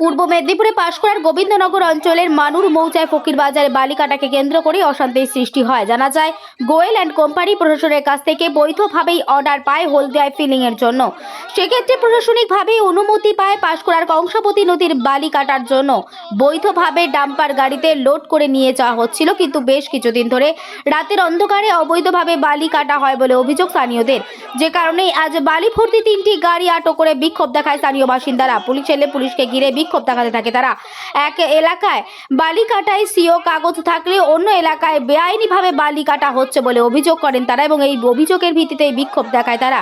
পূর্ব মেদিনীপুরে পাশকুড়ার গোবিন্দনগর অঞ্চলের মানুর মৌচায় ফকির বাজারে বালিকাটাকে কেন্দ্র করে অশান্তির সৃষ্টি হয়। জানা যায়, গোয়েল অ্যান্ড কোম্পানি প্রশাসনের কাছ থেকে বৈধভাবেই অর্ডার পায় হলদিয়ায় ফিলিংয়ের জন্য। সেক্ষেত্রে প্রশাসনিকভাবেই অনুমতি পায় পাশকুড়ার কংসাবতী নদীর বালি কাটার জন্য। বৈধভাবে ডাম্পার গাড়িতে লোড করে নিয়ে যাওয়া হচ্ছিল, কিন্তু বেশ কিছুদিন ধরে রাতের অন্ধকারে অবৈধভাবে বালি কাটা হয় বলে অভিযোগ স্থানীয়দের। যে কারণে আজ বালি ভর্তি তিনটি গাড়ি আটক করে বিক্ষোভ দেখায় স্থানীয় বাসিন্দারা। পুলিশ এলে পুলিশকে ঘিরে বিক্ষোভ দেখাতে থাকে তারা। এক এলাকায় বালি কাটায় সিও কাগজ থাকলে অন্য এলাকায় বেআইনিভাবে বালি কাটা হচ্ছে বলে অভিযোগ করেন তারা এবং এই অভিযোগের ভিত্তিতে বিক্ষোভ দেখায় তারা।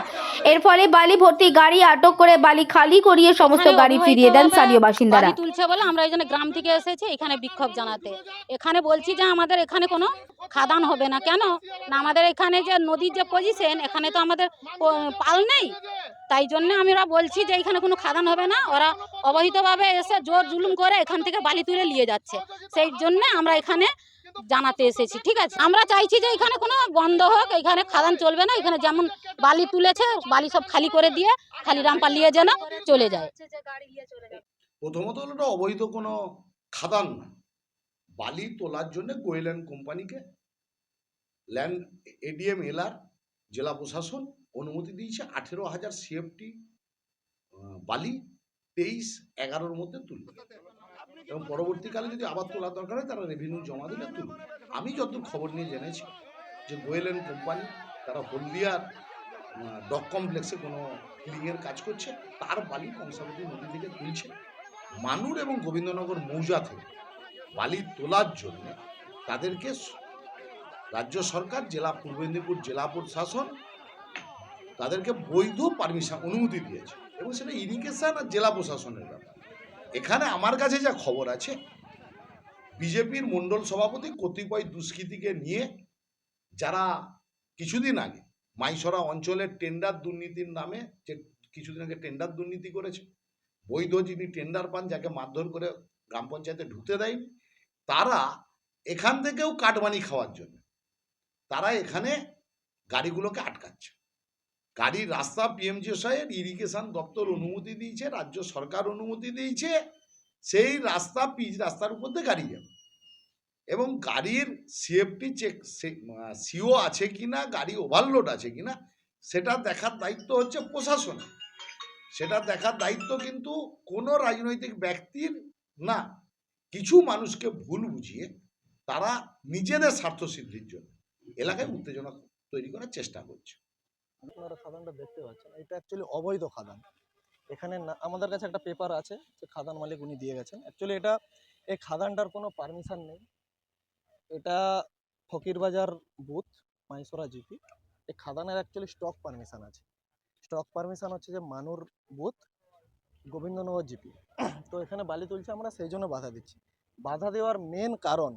এর ফলে বালি ভর্তি গাড়ি আটক করে বালি খালি করিয়ে সমস্ত গাড়ি ফিরিয়ে দেন স্থানীয় বাসিন্দারা। তুলছে বলে আমরা এই জন্য গ্রাম থেকে এসেছি এখানে বিক্ষোভ জানাতে। এখানে বলছি যে আমাদের এখানে কোনো খাদান হবে না। কেন? না আমাদের এখানে যে নদীর যে পজিশন এখানে তো আমাদের পাল নেই। তাই জন্য আমরা বলছি যে এখানে কোনো খাদান হবে না, ওরা অবহিতভাবে এসে জোর জুলুম করে এখান থেকে বালি তুলে নিয়ে যাচ্ছে। সেই জন্য আমরা এখানে জানাতে এসেছি, ঠিক আছে? আমরা চাইছি যে এখানে কোনো বন্ধ হোক, এখানে খাদান চলবে না, এখানে যেমন বালি তুলেছে, বালি সব খালি করে দিয়ে খালি রামপাল নিয়ে যেন চলে যায়। প্রথমত হলো এটা অবৈধ কোনো খাদান না। বালি তোলার জন্য গোয়েল্যান্ড কোম্পানিকে, ল্যান্ড এডিএম এলআর জেলা প্রশাসন অনুমতি দিয়েছে আঠেরো হাজার সিএফটি বালি তেইশ এগারোর মধ্যে তুলবে এবং পরবর্তীকালে যদি আবার তোলার দরকার হয়, তারা রেভিনিউ জমা দিলে তুলবে। আমি যত খবর নিয়ে জেনেছি যে গোয়েল্যান্ড কোম্পানি, তারা হলদিয়ার ডক কমপ্লেক্সে কোনো ক্লিনিংয়ের কাজ করছে। তার বালি কংসাবতী নদী থেকে তুলছে। মানুর এবং গোবিন্দনগর মৌজা থেকে বালি তোলার জন্য তাদেরকে রাজ্য সরকার, জেলা, পূর্ব মেদিনীপুর জেলা প্রশাসন তাদেরকে বৈধ পারমিশন অনুমতি দিয়েছে। এবং সেটা ইরিগেশন আর জেলা প্রশাসনের ব্যাপার। এখানে আমার কাছে যা খবর আছে, বিজেপির মণ্ডল সভাপতি কতিপয় দুষ্কৃতীকে নিয়ে যারা কিছুদিন আগে মাইসরা অঞ্চলের টেন্ডার দুর্নীতির নামে যে কিছুদিন আগে টেন্ডার দুর্নীতি করেছে, বৈধ যিনি টেন্ডার পান, যাকে মারধর করে গ্রাম পঞ্চায়েতে ঢুকতে দেয়নি, তারা এখান থেকেও কাটমানি খাওয়ার জন্য, তারা এখানে গাড়িগুলোকে আটকাচ্ছে। গাড়ির রাস্তা পিএমজিএসআইয়ের ইরিগেশন দপ্তর অনুমতি দিয়েছে, রাজ্য সরকার অনুমতি দিয়েছে, সেই রাস্তা পিচ রাস্তার উপর দিয়ে গাড়ি যাবে। এবং গাড়ির সিএফটি চেক সিও আছে কি না গাড়ি ওভারলোড আছে কি না সেটা দেখার দায়িত্ব হচ্ছে প্রশাসন। সেটা দেখার দায়িত্ব কিন্তু কোনো রাজনৈতিক ব্যক্তির না। কিছু মানুষকে ভুল বুঝিয়ে তারা নিজেদের স্বার্থ সিদ্ধির জন্য এলাকায় উত্তেজনা তৈরি করার চেষ্টা করছে। আপনারা খাদানটা দেখতে পাচ্ছেন এটা অ্যাকচুয়ালি অবৈধ খাদান। এখানে আমাদের কাছে একটা পেপার আছে যে খাদান মালিক উনি দিয়ে গেছেন। অ্যাকচুয়ালি এটা, এই খাদানটার কোনো পারমিশন নেই। এটা ফকিরবাজার বুথ, মাইসোরা জিপি। এই খাদানের অ্যাকচুয়ালি স্টক পারমিশন আছে। স্টক পারমিশন হচ্ছে যে মানুর বুথ, গোবিন্দনগর জিপি। তো এখানে বালি তুলছে আমরা, সেই জন্য বাধা দিচ্ছি। বাধা দেওয়ার মেন কারণ,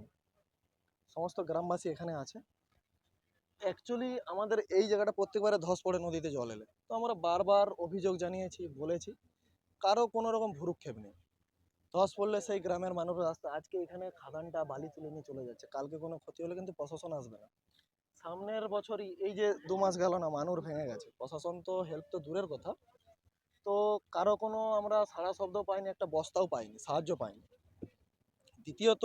সমস্ত গ্রামবাসী এখানে আছে। অ্যাকচুয়ালি আমাদের এই জায়গাটা প্রত্যেকবারে ধস পড়ে নদীতে জল এলে। তো আমরা বারবার অভিযোগ জানিয়েছি, বলেছি, কারও কোনো রকম ভুরুক্ষেপ নেই। ধস পড়লে সেই গ্রামের মানুষ রাস্তা আজকে এখানে খাদানটা বালি তুলে নিয়ে চলে যাচ্ছে, কালকে কোনো ক্ষতি হলে কিন্তু প্রশাসন আসবে না। সামনের বছরই এই যে দু মাস গেল না, মানুর ভেঙে গেছে, প্রশাসন তো হেল্প তো দূরের কথা। তো কারও কোনো আমরা সারা শব্দ পাইনি, একটা বস্তাও পাইনি, সাহায্য পাইনি। দ্বিতীয়ত,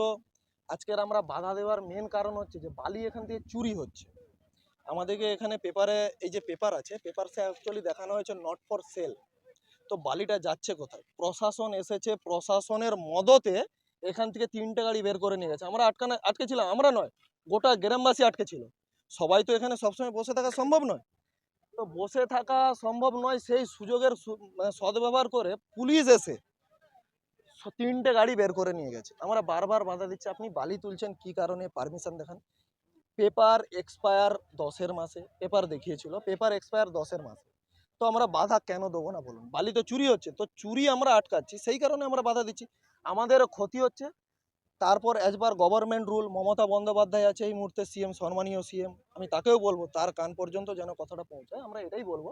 আজকের আমরা বাধা দেওয়ার মেন কারণ হচ্ছে যে বালি এখান থেকে চুরি হচ্ছে। আমাদেরকে এখানে পেপারে, এই যে পেপার আছে, পেপার সে অ্যাকচুয়ালি দেখানো হয়েছে নট ফর সেল তো বালিটা যাচ্ছে কোথায়? প্রশাসন এসেছে, প্রশাসনের মদতে এখান থেকে তিনটে গাড়ি বের করে নিয়ে গেছে। আমরা আটকানো, আটকে ছিলাম, আমরা নয়, গোটা গ্রামবাসী আটকে ছিল। সবাই তো এখানে সবসময় বসে থাকা সম্ভব নয়। তো বসে থাকা সম্ভব নয়, সেই সুযোগের মানে সদ্ব্যবহার করে পুলিশ এসে তিনটে গাড়ি বের করে নিয়ে গেছে। আমরা বারবার বাধা দিচ্ছি, আপনি বালি তুলছেন, কি কারণে? পারমিশন দেখান। পেপার এক্সপায়ার দশের মাসে, পেপার দেখিয়েছিল, পেপার এক্সপায়ার দশের মাসে। তো আমরা বাধা কেন দেবো না বলুন? বালি তো চুরি হচ্ছে, তো চুরি আমরা আটকাচ্ছি, সেই কারণে আমরা বাধা দিচ্ছি। আমাদের ক্ষতি হচ্ছে, তারপর as per government rule Mamata Bandyopadhyay আছে এই মুহূর্তে সিএম সম্মানীয় সিএম আমি তাকেও বলব, তার কান পর্যন্ত যেন কথাটা পৌঁছায়, আমরা এটাই বলব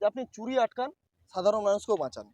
যে আপনি চুরি আটকান, সাধারণ মানুষকেও বাঁচান।